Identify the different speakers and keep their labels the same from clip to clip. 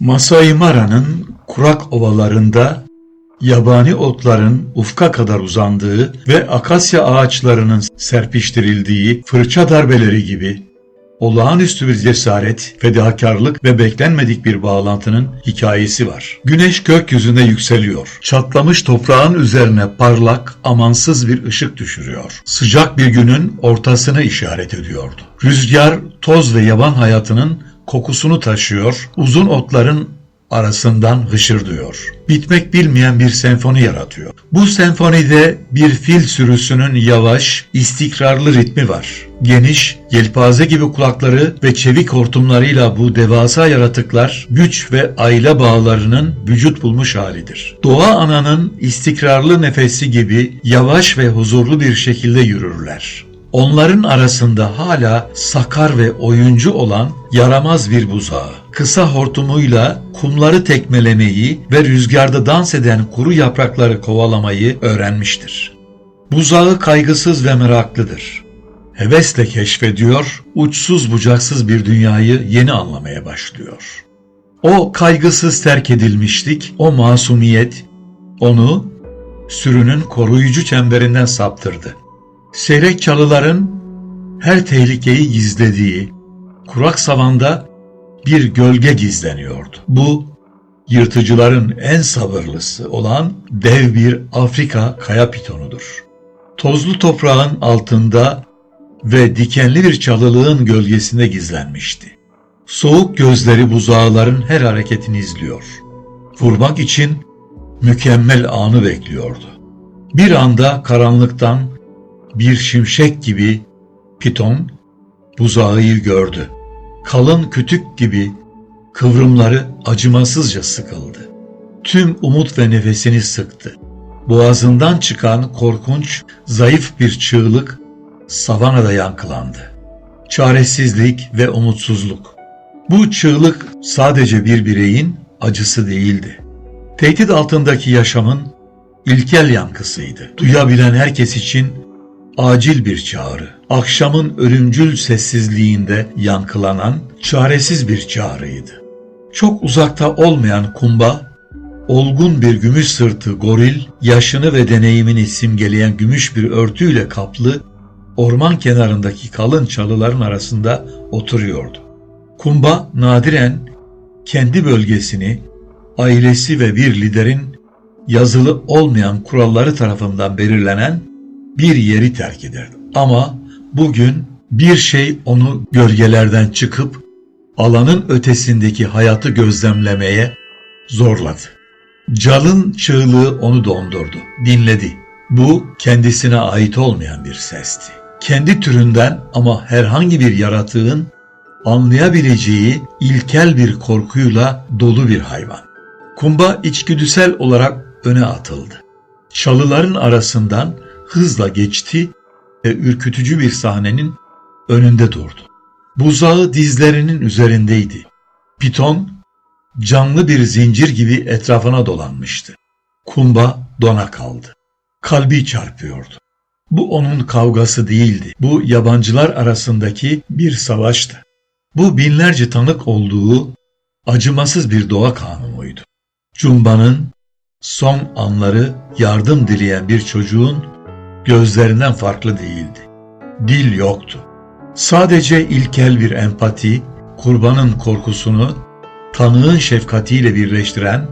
Speaker 1: Masai Mara'nın kurak ovalarında yabani otların ufka kadar uzandığı ve akasya ağaçlarının serpiştirildiği fırça darbeleri gibi olağanüstü bir cesaret, fedakarlık ve beklenmedik bir bağlantının hikayesi var. Güneş gökyüzünde yükseliyor. Çatlamış toprağın üzerine parlak, amansız bir ışık düşürüyor. Sıcak bir günün ortasını işaret ediyordu. Rüzgar, toz ve yaban hayatının kokusunu taşıyor, uzun otların arasından hışırdıyor. Bitmek bilmeyen bir senfoni yaratıyor. Bu senfonide bir fil sürüsünün yavaş, istikrarlı ritmi var. Geniş, yelpaze gibi kulakları ve çevik hortumlarıyla bu devasa yaratıklar güç ve aile bağlarının vücut bulmuş halidir. Doğa ananın istikrarlı nefesi gibi yavaş ve huzurlu bir şekilde yürürler. Onların arasında hala sakar ve oyuncu olan yaramaz bir buzağı. Kısa hortumuyla kumları tekmelemeyi ve rüzgarda dans eden kuru yaprakları kovalamayı öğrenmiştir. Buzağı kaygısız ve meraklıdır. Hevesle keşfediyor, uçsuz bucaksız bir dünyayı yeni anlamaya başlıyor. O kaygısız terk edilmişlik, o masumiyet onu sürünün koruyucu çemberinden saptırdı. Seyrek çalıların her tehlikeyi gizlediği kurak savanda bir gölge gizleniyordu. Bu yırtıcıların en sabırlısı olan dev bir Afrika kaya pitonudur. Tozlu toprağın altında ve dikenli bir çalılığın gölgesinde gizlenmişti. Soğuk gözleri buzağların her hareketini izliyor. Vurmak için mükemmel anı bekliyordu. Bir anda karanlıktan bir şimşek gibi piton buzağıyı gördü. Kalın kütük gibi kıvrımları acımasızca sıkıldı. Tüm umut ve nefesini sıktı. Boğazından çıkan korkunç, zayıf bir çığlık savanada yankılandı. Çaresizlik ve umutsuzluk. Bu çığlık sadece bir bireyin acısı değildi. Tehdit altındaki yaşamın ilkel yankısıydı. Duyabilen herkes için acil bir çağrı. Akşamın ölümcül sessizliğinde yankılanan çaresiz bir çağrıydı. Çok uzakta olmayan kumba, olgun bir gümüş sırtı goril, yaşını ve deneyimini simgeleyen gümüş bir örtüyle kaplı, orman kenarındaki kalın çalıların arasında oturuyordu. Kumba nadiren kendi bölgesini, ailesi ve bir liderin yazılı olmayan kuralları tarafından belirlenen bir yeri terk ederdi. Ama bugün bir şey onu gölgelerden çıkıp alanın ötesindeki hayatı gözlemlemeye zorladı. Calın çığlığı onu dondurdu, dinledi. Bu kendisine ait olmayan bir sesti. Kendi türünden ama herhangi bir yaratığın anlayabileceği ilkel bir korkuyla dolu bir hayvan. Kumba içgüdüsel olarak öne atıldı. Çalıların arasından hızla geçti ve ürkütücü bir sahnenin önünde durdu. Buzağı dizlerinin üzerindeydi. Piton canlı bir zincir gibi etrafına dolanmıştı. Kumba dona kaldı. Kalbi çarpıyordu. Bu onun kavgası değildi. Bu yabancılar arasındaki bir savaştı. Bu binlerce tanık olduğu acımasız bir doğa kanunuydu. Cumba'nın son anları yardım dileyen bir çocuğun gözlerinden farklı değildi. Dil yoktu. Sadece ilkel bir empati, kurbanın korkusunu tanığın şefkatiyle birleştiren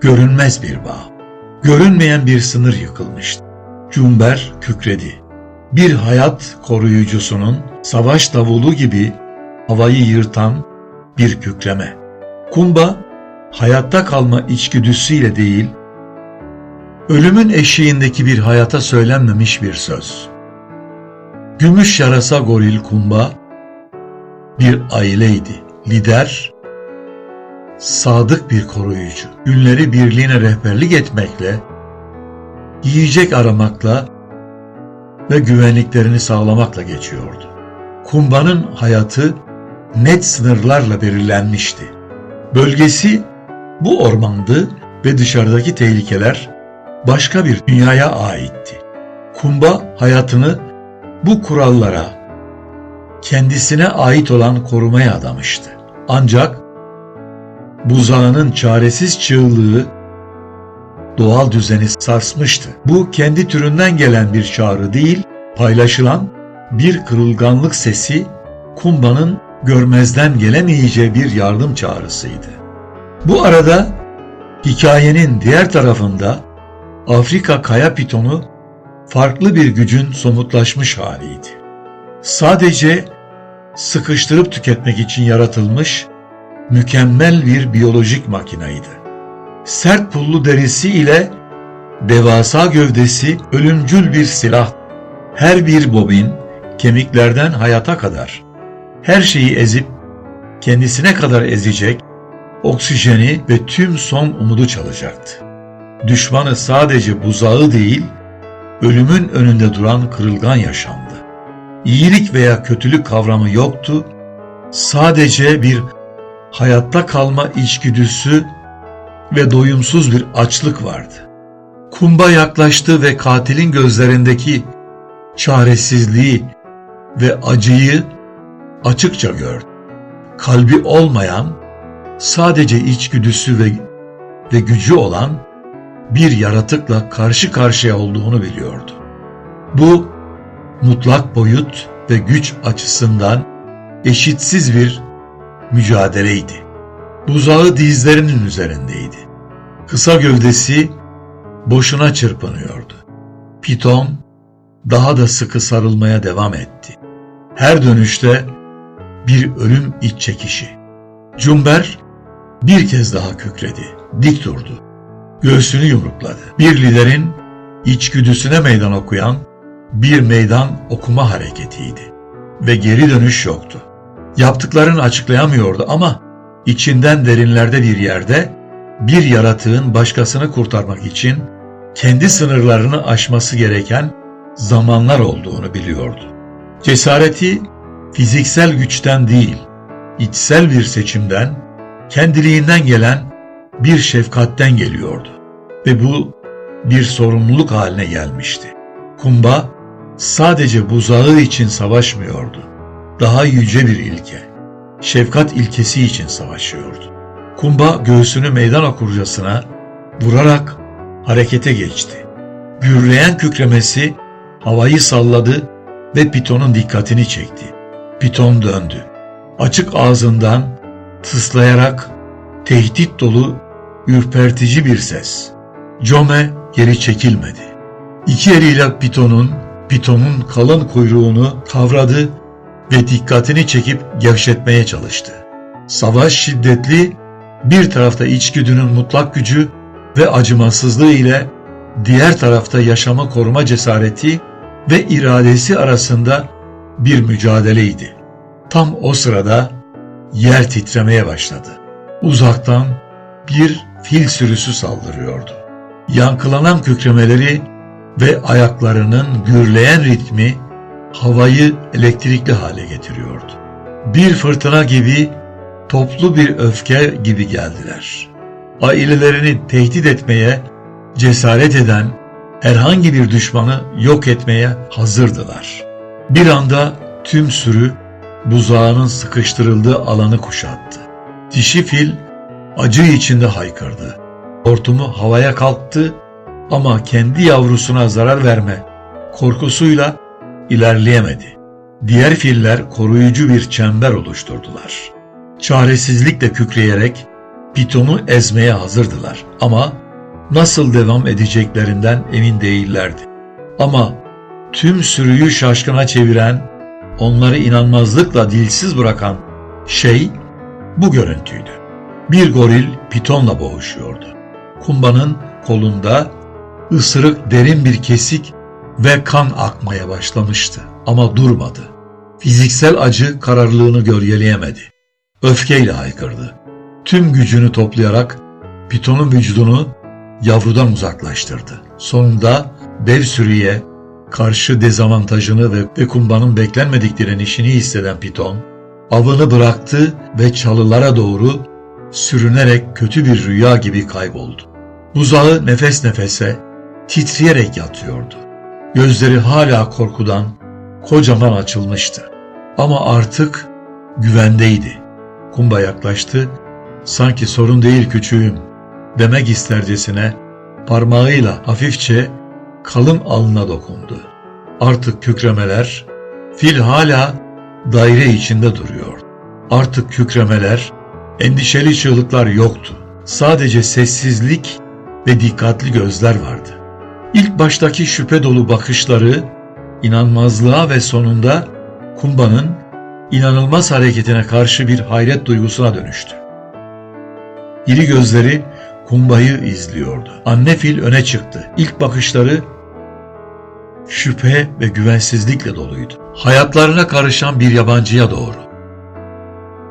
Speaker 1: görünmez bir bağ. Görünmeyen bir sınır yıkılmıştı. Cumber kükredi. Bir hayat koruyucusunun savaş davulu gibi havayı yırtan bir kükreme. Kumba hayatta kalma içgüdüsüyle değil, ölümün eşiğindeki bir hayata söylenmemiş bir söz. Gümüş yarasa goril kumba bir aileydi. Lider, sadık bir koruyucu. Günleri birliğine rehberlik etmekle, yiyecek aramakla ve güvenliklerini sağlamakla geçiyordu. Kumba'nın hayatı net sınırlarla belirlenmişti. Bölgesi bu ormandı ve dışarıdaki tehlikeler başka bir dünyaya aitti. Kumba hayatını bu kurallara, kendisine ait olan korumaya adamıştı. Ancak Buzağının çaresiz çığlığı doğal düzeni sarsmıştı. Bu kendi türünden gelen bir çağrı değil, paylaşılan bir kırılganlık sesi Kumba'nın görmezden gelemeyeceği bir yardım çağrısıydı. Bu arada hikayenin diğer tarafında Afrika kaya pitonu farklı bir gücün somutlaşmış haliydi. Sadece sıkıştırıp tüketmek için yaratılmış mükemmel bir biyolojik makinaydı. Sert pullu derisi ile devasa gövdesi ölümcül bir silah. Her bir bobin kemiklerden hayata kadar her şeyi ezip kendisine kadar ezecek, oksijeni ve tüm son umudu çalacaktı. Düşmanı sadece buzağı değil, ölümün önünde duran kırılgan yaşamdı. İyilik veya kötülük kavramı yoktu, sadece bir hayatta kalma içgüdüsü ve doyumsuz bir açlık vardı. Kumba yaklaştı ve katilin gözlerindeki çaresizliği ve acıyı açıkça gördü. Kalbi olmayan, sadece içgüdüsü ve, ve gücü olan bir yaratıkla karşı karşıya olduğunu biliyordu. Bu mutlak boyut ve güç açısından eşitsiz bir mücadeleydi. Buzağı dizlerinin üzerindeydi. Kısa gövdesi boşuna çırpınıyordu. Piton daha da sıkı sarılmaya devam etti. Her dönüşte bir ölüm iç çekişi. Cumber bir kez daha kükredi, dik durdu. Göğsünü yumrukladı. Bir liderin içgüdüsüne meydan okuyan bir meydan okuma hareketiydi. Ve geri dönüş yoktu. Yaptıklarını açıklayamıyordu ama içinden derinlerde bir yerde bir yaratığın başkasını kurtarmak için kendi sınırlarını aşması gereken zamanlar olduğunu biliyordu. Cesareti fiziksel güçten değil, içsel bir seçimden, kendiliğinden gelen bir şefkatten geliyordu. Ve bu bir sorumluluk haline gelmişti. Kumba sadece buzağı için savaşmıyordu. Daha yüce bir ilke, şefkat ilkesi için savaşıyordu. Kumba göğsünü meydan okurcasına vurarak harekete geçti. Gürleyen kükremesi havayı salladı ve pitonun dikkatini çekti. Piton döndü. Açık ağzından tıslayarak tehdit dolu ürpertici bir ses. Jome geri çekilmedi. İki eliyle pitonun, pitonun kalın kuyruğunu kavradı ve dikkatini çekip gevşetmeye çalıştı. Savaş şiddetli, bir tarafta içgüdünün mutlak gücü ve acımasızlığı ile diğer tarafta yaşama koruma cesareti ve iradesi arasında bir mücadeleydi. Tam o sırada yer titremeye başladı. Uzaktan bir fil sürüsü saldırıyordu. Yankılanan kükremeleri ve ayaklarının gürleyen ritmi havayı elektrikli hale getiriyordu. Bir fırtına gibi, toplu bir öfke gibi geldiler. Ailelerini tehdit etmeye cesaret eden herhangi bir düşmanı yok etmeye hazırdılar. Bir anda tüm sürü buzağının sıkıştırıldığı alanı kuşattı. Dişi fil acı içinde haykırdı. Hortumu havaya kalktı ama kendi yavrusuna zarar verme korkusuyla ilerleyemedi. Diğer filler koruyucu bir çember oluşturdular. Çaresizlikle kükreyerek pitonu ezmeye hazırdılar ama nasıl devam edeceklerinden emin değillerdi. Ama tüm sürüyü şaşkına çeviren, onları inanmazlıkla dilsiz bırakan şey bu görüntüydü. Bir goril pitonla boğuşuyordu. Kumbanın kolunda ısırık derin bir kesik ve kan akmaya başlamıştı ama durmadı. Fiziksel acı kararlılığını gölgeleyemedi. Öfkeyle haykırdı. Tüm gücünü toplayarak pitonun vücudunu yavrudan uzaklaştırdı. Sonunda dev sürüye karşı dezavantajını ve, ve kumbanın beklenmedik direnişini hisseden piton, avını bıraktı ve çalılara doğru sürünerek kötü bir rüya gibi kayboldu. Buzağı nefes nefese, titreyerek yatıyordu. Gözleri hala korkudan kocaman açılmıştı. Ama artık güvendeydi. Kumba yaklaştı, Sanki sorun değil küçüğüm demek istercesine parmağıyla hafifçe kalın alnına dokundu. Artık kükremeler, fil hala daire içinde duruyor. Artık kükremeler, endişeli çığlıklar yoktu. Sadece sessizlik ve dikkatli gözler vardı. İlk baştaki şüphe dolu bakışları, inanmazlığa ve sonunda Kumba'nın inanılmaz hareketine karşı bir hayret duygusuna dönüştü. İri gözleri Kumba'yı izliyordu. Anne fil öne çıktı. İlk bakışları şüphe ve güvensizlikle doluydu. Hayatlarına karışan bir yabancıya doğru.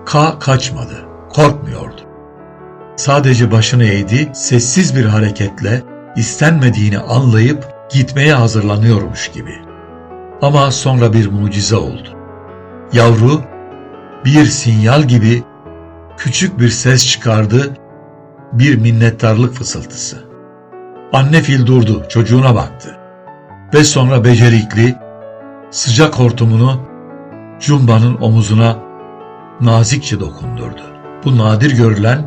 Speaker 1: Ka kaçmadı, korkmuyordu. Sadece başını eğdi, sessiz bir hareketle istenmediğini anlayıp gitmeye hazırlanıyormuş gibi. Ama sonra bir mucize oldu. Yavru bir sinyal gibi küçük bir ses çıkardı, bir minnettarlık fısıltısı. Anne fil durdu, çocuğuna baktı ve sonra becerikli, sıcak hortumunu Cumba'nın omuzuna nazikçe dokundurdu. Bu nadir görülen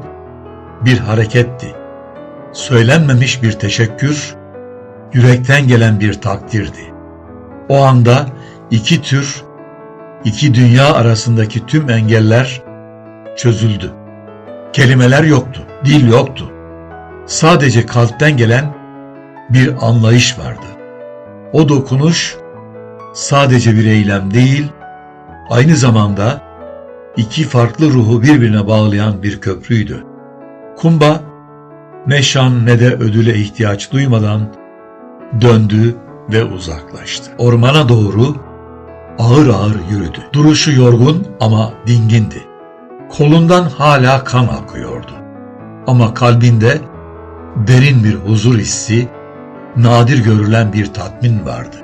Speaker 1: bir hareketti. Söylenmemiş bir teşekkür, yürekten gelen bir takdirdi. O anda iki tür, iki dünya arasındaki tüm engeller çözüldü. Kelimeler yoktu, dil yoktu. Sadece kalpten gelen bir anlayış vardı. O dokunuş sadece bir eylem değil, aynı zamanda iki farklı ruhu birbirine bağlayan bir köprüydü. Kumba ne şan ne de ödüle ihtiyaç duymadan döndü ve uzaklaştı. Ormana doğru ağır ağır yürüdü. Duruşu yorgun ama dingindi. Kolundan hala kan akıyordu. Ama kalbinde derin bir huzur hissi, nadir görülen bir tatmin vardı.